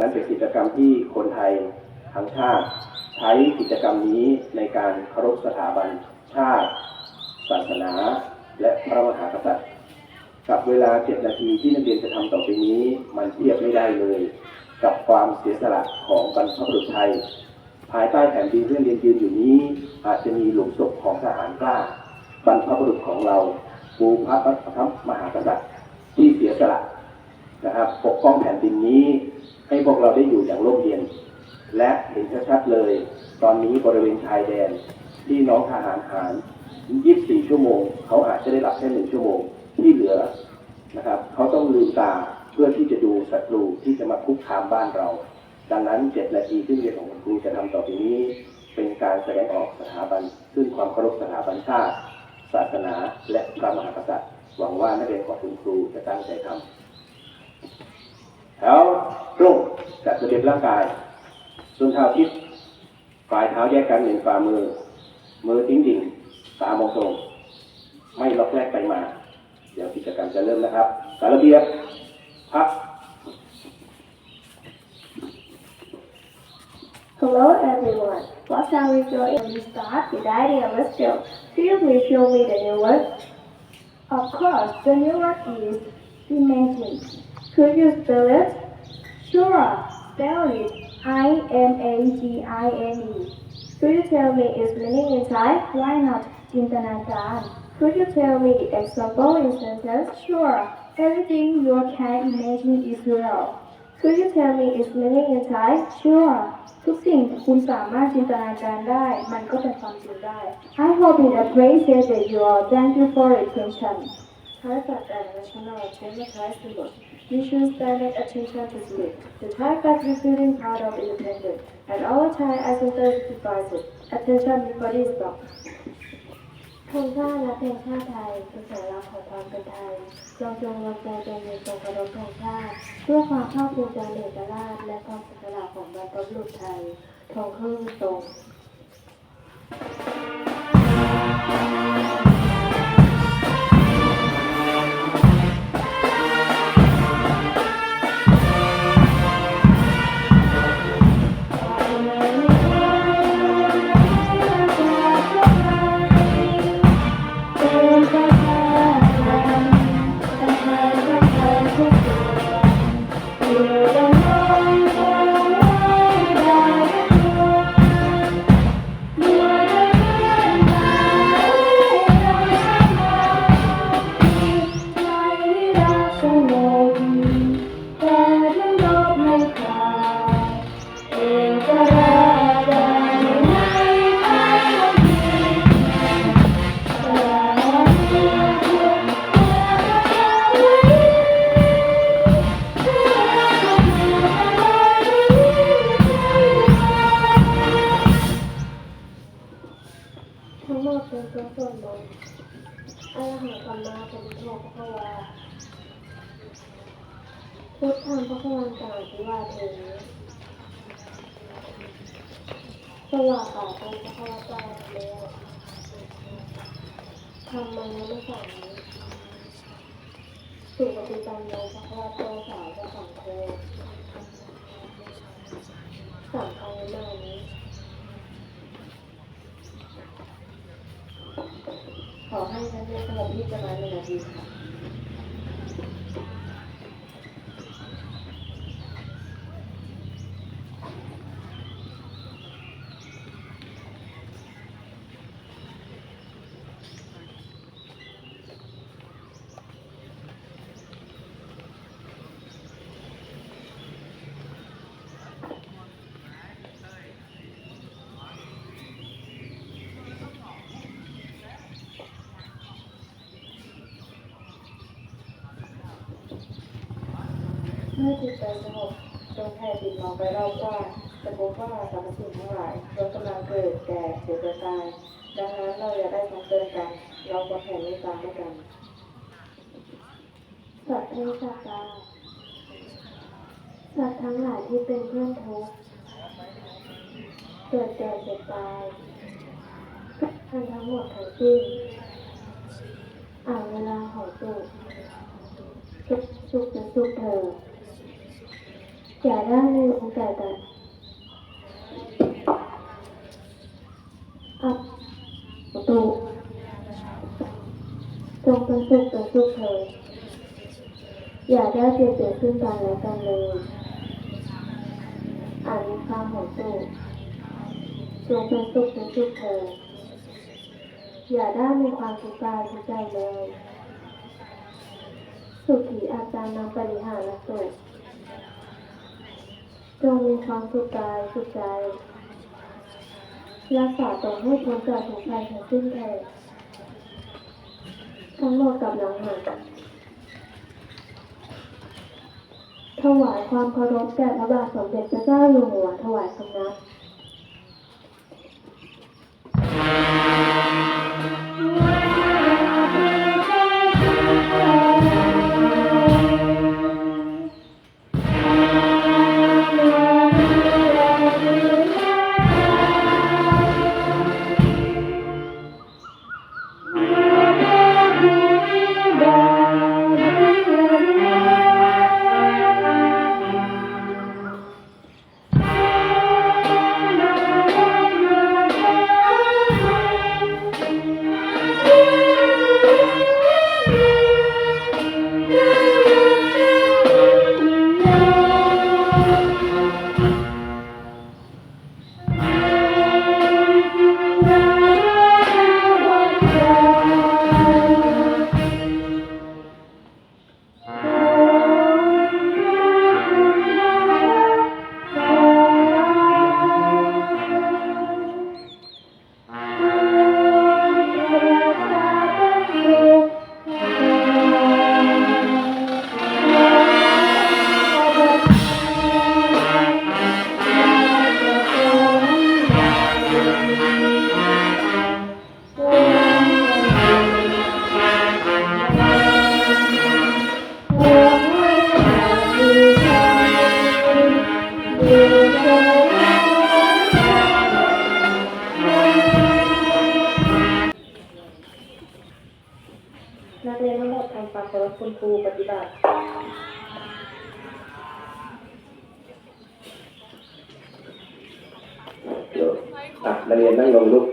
นั้นเป็นกิจกรรมที่คนไทยทั้งชาติ ใช้กิจกรรมนี้ในการเคารพสถาบันชาติ ศาสนา และพระมหากษัตริย์ กับเวลา 7 นาทีที่นักเรียนจะทำต่อไปนี้มันเทียบไม่ได้เลย กับความเสียสละของบรรพบุรุษไทย ภายใต้แผ่นดินที่นักเรียนยืนอยู่นี้ อาจจะมีหลุมศพของทหารกล้าบรรพบุรุษของเราปูพระพระมหากษัตริย์ที่เสียสละนะครับปกป้องแผ่นดินนี้ ให้พวกเราได้อยู่อย่างร่มเย็น และเห็นชัดๆเลย ตอนนี้บริเวณชายแดนที่น้องทหารหาร 24 ชั่วโมง เขาอาจจะได้หลับแค่หนึ่งชั่วโมงที่เหลือนะครับ เขาต้องลืมตาเพื่อที่จะดูศัตรูที่จะมาคุกคามบ้านเรา ดังนั้น7นาทีที่เรียนของคุณครูจะทำต่อไปนี้ เป็นการแสดงออกสถาบันซึ่งความเคารพสถาบันชาติ ศาสนา และพระมหากษัตริย์ หวังว่านักเรียนของคุณครูจะตั้งใจทำแถว ตรงจัดระเบียบร่างกาย ส่วนเท้าทิศฝ่ายเท้าแยกกันหนึ่งฝ่ามือ มือทิ้งดิ่งตามองตรงไม่ล็อกแรกไปมา เดี๋ยวกิจกรรมจะเริ่มนะครับการะเบียบพัก Hello everyone. What shall we do if we start with the idea? Let's go. Could you please show me the new word? Of course, the new word is imagine. Could you spell it? Sure. Spell it I-M-A-G-I-N-E. Could you tell me its meaning in Thai? Why not Jintanagar? Could you tell me the example in sentence? Sure. Everything you can imagine is real. Could you tell me its meaning in Thai? Sure. ทุกสิ่งคุณสามารถจินตนาการได้ มันก็เป็นความจริงได้ I hope it appreciated you all. Thank you for your attention. Thai Flag and National Anthem Thai symbol. You should stand at attention to it. The Thai flag representing part of independence, and all Thai ancestors device it. Attention, everybody stop. ธงชาติและเพลงชาติไทยเป็นสัญลักษณ์ของความเป็นไทยเราจงรวมใจกันในทรงเคารพธงชาติเพื่อความภาคภูมิใจในเอกราชและความศักดิ์สิทธิ์ของบรรพบุรุษไทยทงขึ้นทรง เป็นตัวส่วนบนอรหังสัมมาสัมพุทโธพระวาพุทธังพระคะวันตาธิวาเทนะสวากขาโตพระคะวตาเมธรรมังนัมสังสุปฏิปันโนพระคะวโตสาวกสังโฆสังฆังนามิ ขอให้นักเรียนสงบนิ่งประ เมื่อจิตใจสงบจงแผ่จิตมองไปรอบกว้างจะพบว่าสรรพสิ่งทั้งหลายล้วนกำลังเกิดแก่เจ็บและตายดังนั้นเราอย่าได้ทังเตือนกัน เราควรแผ่เมตตาให้กันสัตว์ทั้งสัตว์ตาสัตว์ทั้งหลายที่เป็นเพื่อนทุกข์เกิดแก่เจ็บตายท่านทั้งหมดทั้งสิ้นอ่านเวลาของสุขสุขสุขเป็นสุขเธอ อย่าได้ลืมแต่กันอับประตูจงเป็นสุขเป็นสุขเถิดอย่าได้เปลี่ยนเปลี่ยนซึ่งกันและกันเลยอ่านมีความหัวตู้จงเป็นสุขเป็นสุขเถิดอย่าได้มีความทุกข์กายทุกใจเลย สุขีอาจารย์นำปริหารและสุข จงมีความสุขกายสุขใจ รักษาตนให้พ้นจากทุกภัยทั้งสิ้นเถิดทั้งหมดกับหลังหันถวายความเคารพแด่พระบาทสมเด็จพระเจ้าอยู่หัวถวายสำนัก นักเรียนทั้งหมดทำความเคารพคุณครูปฏิบัตินักเรียนนั่งลงลุก